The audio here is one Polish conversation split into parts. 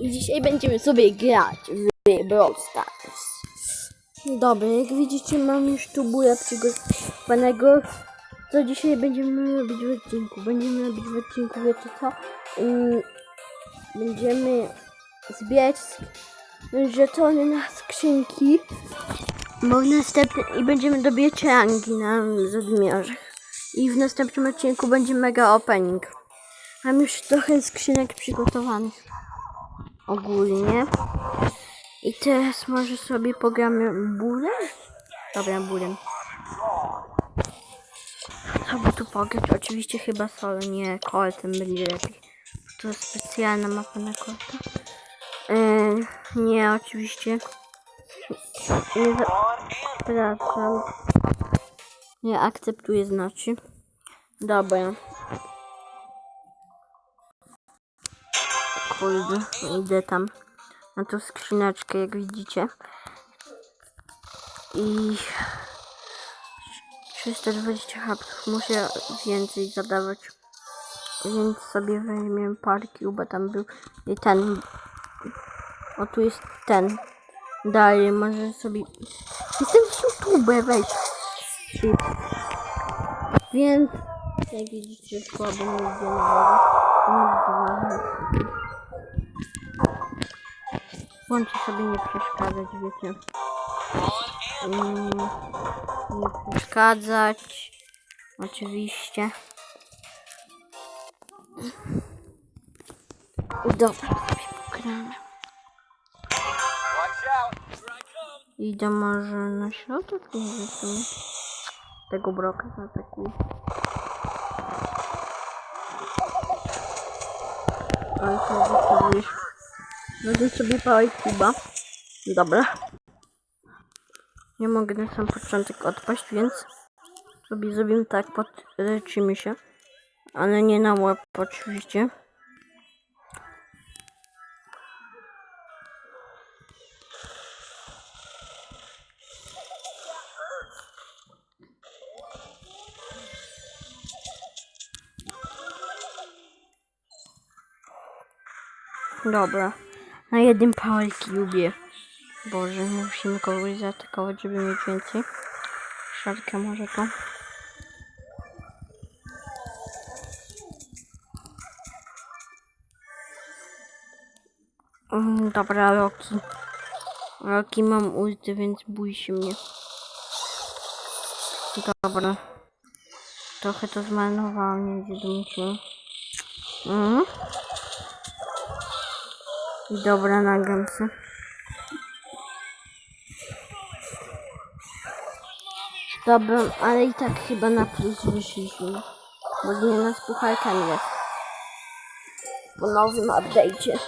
I dzisiaj będziemy sobie grać w Brawl Stars. Dobra, jak widzicie mam już tu buja przygotowanego. Co dzisiaj będziemy robić w odcinku? Będziemy robić w odcinku, wiecie co? Będziemy zbierać żetony na skrzynki. Bo w następnym... I będziemy dobijać rangi na zadmiarzach. I w następnym odcinku będzie mega opening. Mam już trochę skrzynek przygotowanych. Ogólnie. I teraz może sobie pogramy bólem? Dobra, bólem. By tu pograć? Oczywiście chyba solo, nie koltem byli lepiej. To specjalna mapa na kolta. Yy, nie, oczywiście. Nie za... Przepraszam. Nie akceptuję znaczy. Dobra. Kurde, idę tam na tą skrzyneczkę, jak widzicie. I 320 hapsów muszę więcej zadawać. Więc sobie weźmiemy parki, bo tam był i ten. O, tu jest ten. Dalej, może sobie... Jestem z YouTube, weź. Shit. Więc, jak widzicie, słabo nie idzie na Włączę sobie nie przeszkadzać, wiecie. Mm, nie przeszkadzać. Oczywiście. Dobra, sobie pogramy. Idę może na środek, nie wiem, tego broka zaatakuję. Ale to sobie Wezmę sobie pałę kuba. Dobra. Nie mogę na sam początek odpaść, więc sobie zrobimy tak, podleczymy się. Ale nie na łeb oczywiście. Dobra. Na jednym power cube. Boże, musimy kogoś zaatakować, żeby mieć więcej. Szarkę może to. Mm, Dobra, Loki. Loki mam ulty, więc bój się mnie. Dobra. Trochę to zmarnowałam, nie wiem, Mhm. Dobra, nagram się. Dobra, ale i tak chyba na plus wyszliśmy. Bo zmiana z pucharkami jest. Po nowym update'cie.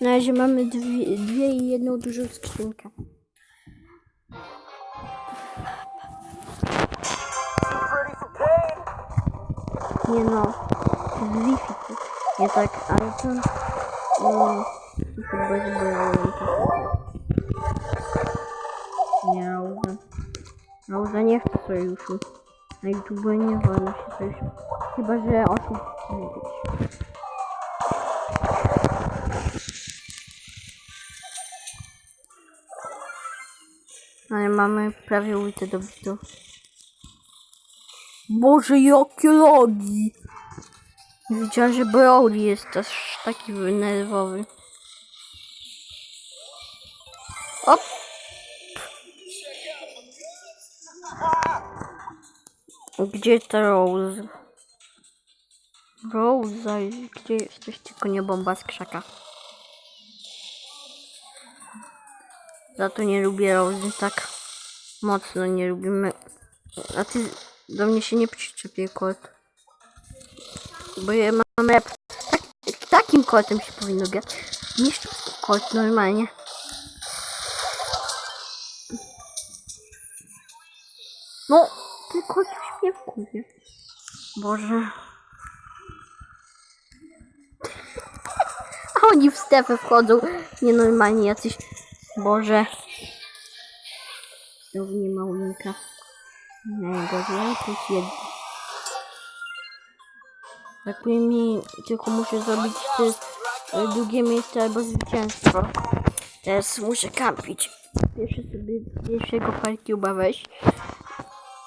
Na razie mamy dwie, dwie i jedną dużą skrzynkę. Nie no, Wi-Fi. Nie tak, ale to... Um, chyba zbrałem Nie, Auza. Auza nie chce sojuszu. Na YouTube nie wolno się sojuszu. Chyba, że osób nie być. Ale mamy prawie ultę do bitu. Boże, jakie logi! Widziałem, że Broly jest też taki nerwowy. Op! Gdzie ta Rose? Rose, gdzie jesteś? Tylko nie bomba z krzaka. Za to nie lubię Rose, tak mocno nie lubimy. A ty do mnie się nie przyczepię kot. Bo ja mam rep. Tak, takim kotem się powinno grać. Mistrzowski kot normalnie. No, ten kot już mnie wkurwie. Boże. A oni w stefę wchodzą. Nienormalnie jacyś. Boże. Znowu nie ma unika. Najgorzej, plus jeden. Brakuje mi, tylko muszę zrobić jest e, drugie miejsce albo zwycięstwo. Teraz muszę kampić. Pierwszy sobie pierwszego parkiuba weź.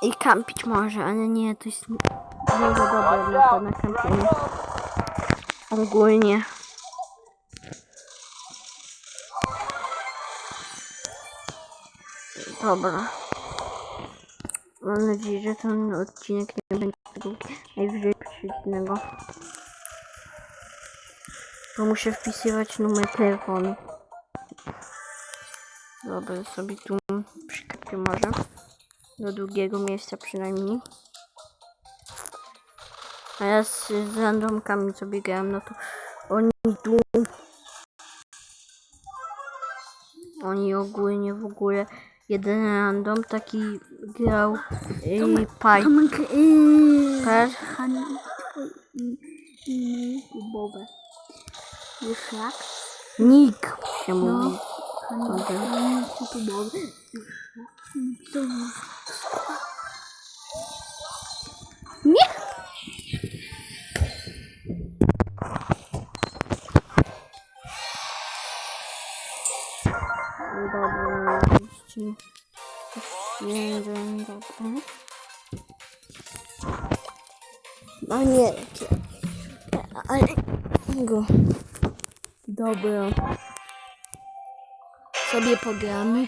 I kampić może, ale nie, to jest bardzo dobre na na kampienie. Ogólnie. Dobra. Mam nadzieję, że ten odcinek nie będzie długi. Najwyżej przyczyny go. Bo muszę wpisywać numer telefonu. Dobra, sobie tu przykapię może. Do drugiego miejsca przynajmniej. A ja z, z randomkami sobie grałem, no to oni tu... Oni ogólnie w ogóle jeden random taki grał i Piper. Kubowe. Wiesz jak? Nick się mówi. Kubowe. Dobra, jeszcze jeden, dobra. No nie, ale go. Dobra. Sobie pogramy.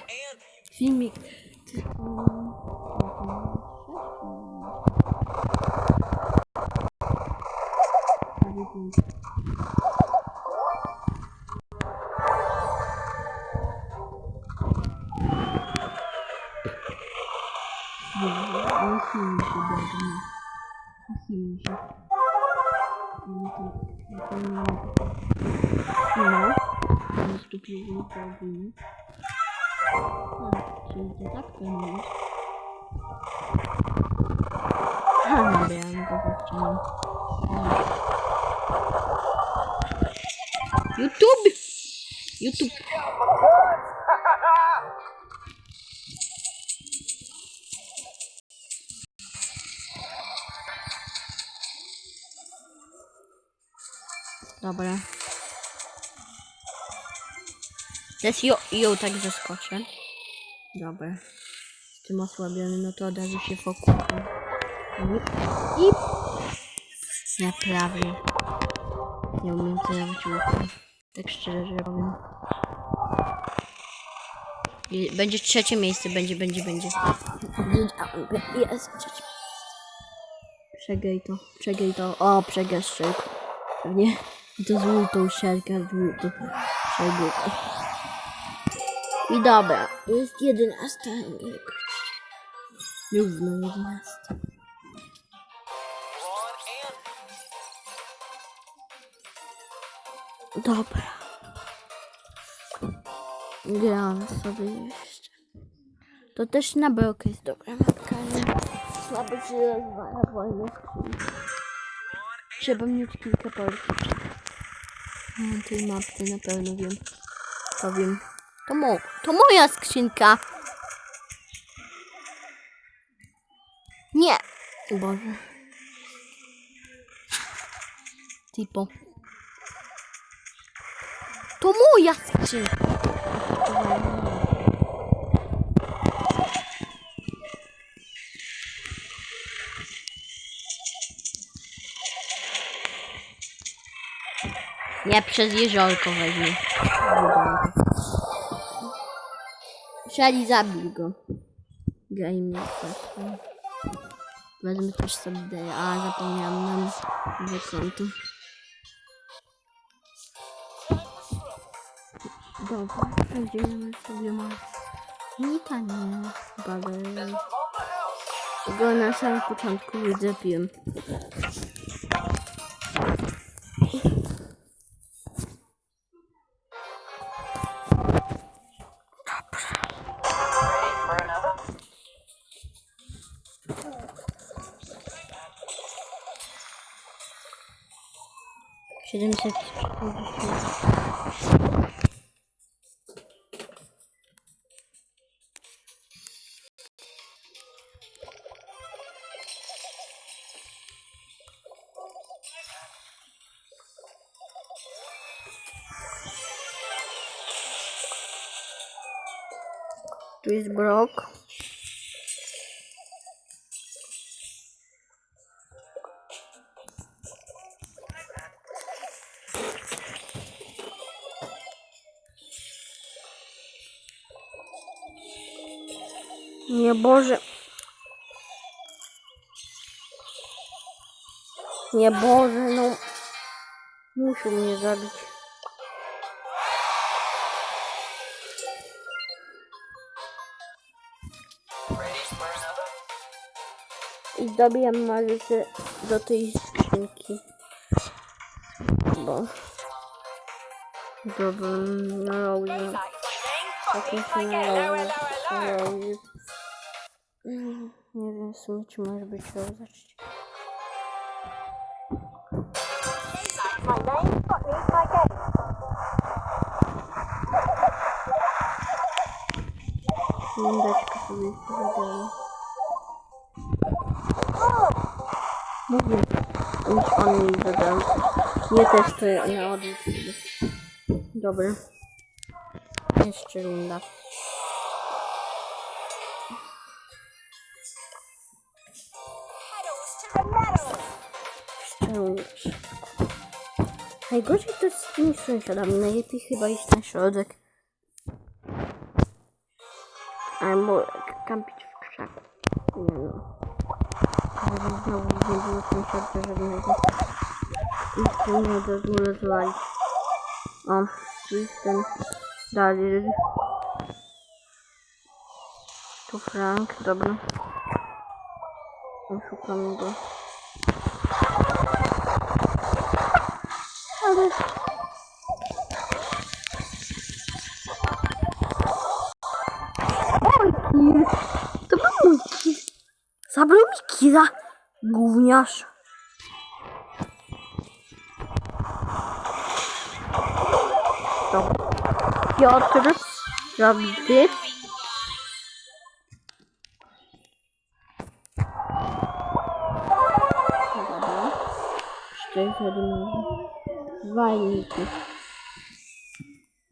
Filmik. No. Nastąpił powinien. Czyli to tak pewnie jest. Ha, nie wiem, go zaczynam. YouTube! YouTube! Dobra. Teraz ją, ją tak zaskoczę. Dobra. Jestem osłabiony, no to od razu się fokusuję. I... Naprawdę. Nie umiem celować łukiem. Tak szczerze powiem. I Będzie trzecie miejsce, będzie, będzie, będzie. Jest trzecie Przegraj to, przegraj to. O, przegrasz szybko. Pewnie to złotą szelkę, złotą. Przegraj to. I dobra, jest jedenasta. Równo jedenasta. Dobra. Gram sobie jeszcze. To też na bełkę jest dobra mapka, nie? Słabo się rozwala skrzynki. Trzeba mieć kilka polskich. Na tej mapce na pewno wiem. Powiem. To, mo to moja skrzynka. Nie. Boże. Tipo. To moja skrzynka. Nie przez jeziorko weźmie. Szali zabij go. Też. Wezmę też sobie. A zapomniałam nam konto. Dobra, będziemy sobie mać. Nika nie, bagel. Go na samym początku wydrapiłem. Siedemset Tu jest Brock. Nie Boże. Nie Boże, no. Muszą mnie zabić. I dobijam Marysię do tej skrzynki. Bo... Dobra, na Rose. Jakimś na Rose. na Rose. Mm, Nie wiem w sumie czy może być rozaczcie. My name, need my game. Mówię, nic on mi zadał. Nie też ja na idę. Dobra. Jeszcze runda. Runda. Najgorzej to jest z tymi sąsiadami. Najlepiej chyba iść na środek. Albo kampić w krzaku. Nie no. Znowu nie było sąsiada żadnego. I tu nie do góry rozwalić. O, tu jest ten Daryl. Tu Frank, dobra. Szukamy go. Ale... Oj, To był mój kill. Zabrał. Gówniarz. Dobra. Piotr. Zabity. Jest jeden. Walniki.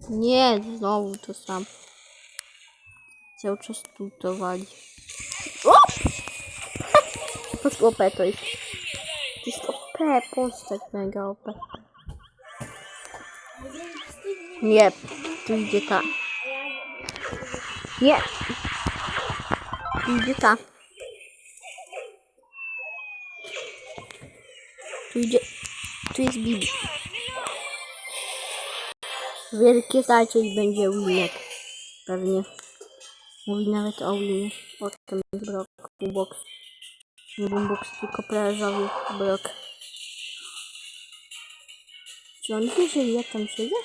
Nie, znowu to sam. Cały czas tu to wali. O! Patrz, OP to jest. To jest OP, postać mega OP. Nie, tu idzie ta. Nie. Tu idzie ta. Tu idzie. Tu jest Bibi. Wielkie starcie i będzie winek. Pewnie. Mówi nawet o winie. O tym jest blok. Nie boombox, tylko plażowy blok. Czy on wie, że ja tam siedzę?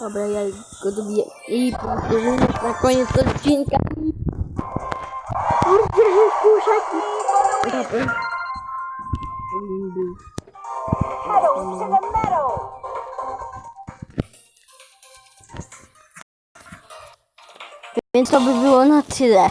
Dobra, ja go dobiję. I powtórzę na koniec odcinka. Kurde, kuszaki. Dobra. Był. Pedals to the metal. Więc to by było na tyle.